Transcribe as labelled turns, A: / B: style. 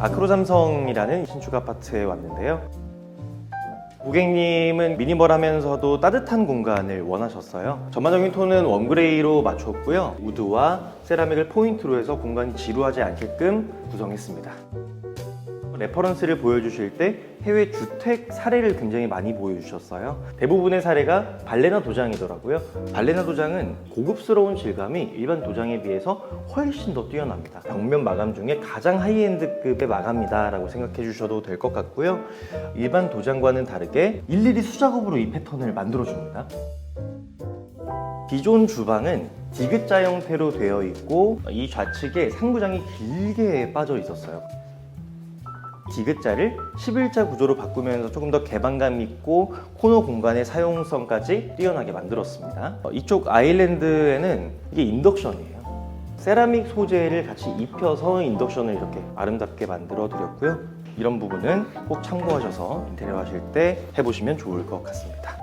A: 아크로삼성이라는 신축 아파트에 왔는데요. 고객님은 미니멀하면서도 따뜻한 공간을 원하셨어요. 전반적인 톤은 웜그레이로 맞췄고요. 우드와 세라믹을 포인트로 해서 공간이 지루하지 않게끔 구성했습니다. 레퍼런스를 보여주실 때 해외 주택 사례를 굉장히 많이 보여주셨어요. 대부분의 사례가 발레나 도장이더라고요. 발레나 도장은 고급스러운 질감이 일반 도장에 비해서 훨씬 더 뛰어납니다. 벽면 마감 중에 가장 하이엔드급의 마감이다라고 생각해 주셔도 될 것 같고요. 일반 도장과는 다르게 일일이 수작업으로 이 패턴을 만들어 줍니다. 기존 주방은 디귿자 형태로 되어 있고 이 좌측에 상부장이 길게 빠져 있었어요. 디귿자를 11자 구조로 바꾸면서 조금 더 개방감 있고 코너 공간의 사용성까지 뛰어나게 만들었습니다. 어, 이쪽 아일랜드에는 이게 인덕션이에요. 세라믹 소재를 같이 입혀서 인덕션을 이렇게 아름답게 만들어 드렸고요. 이런 부분은 꼭 참고하셔서 인테리어 하실 때 해보시면 좋을 것 같습니다.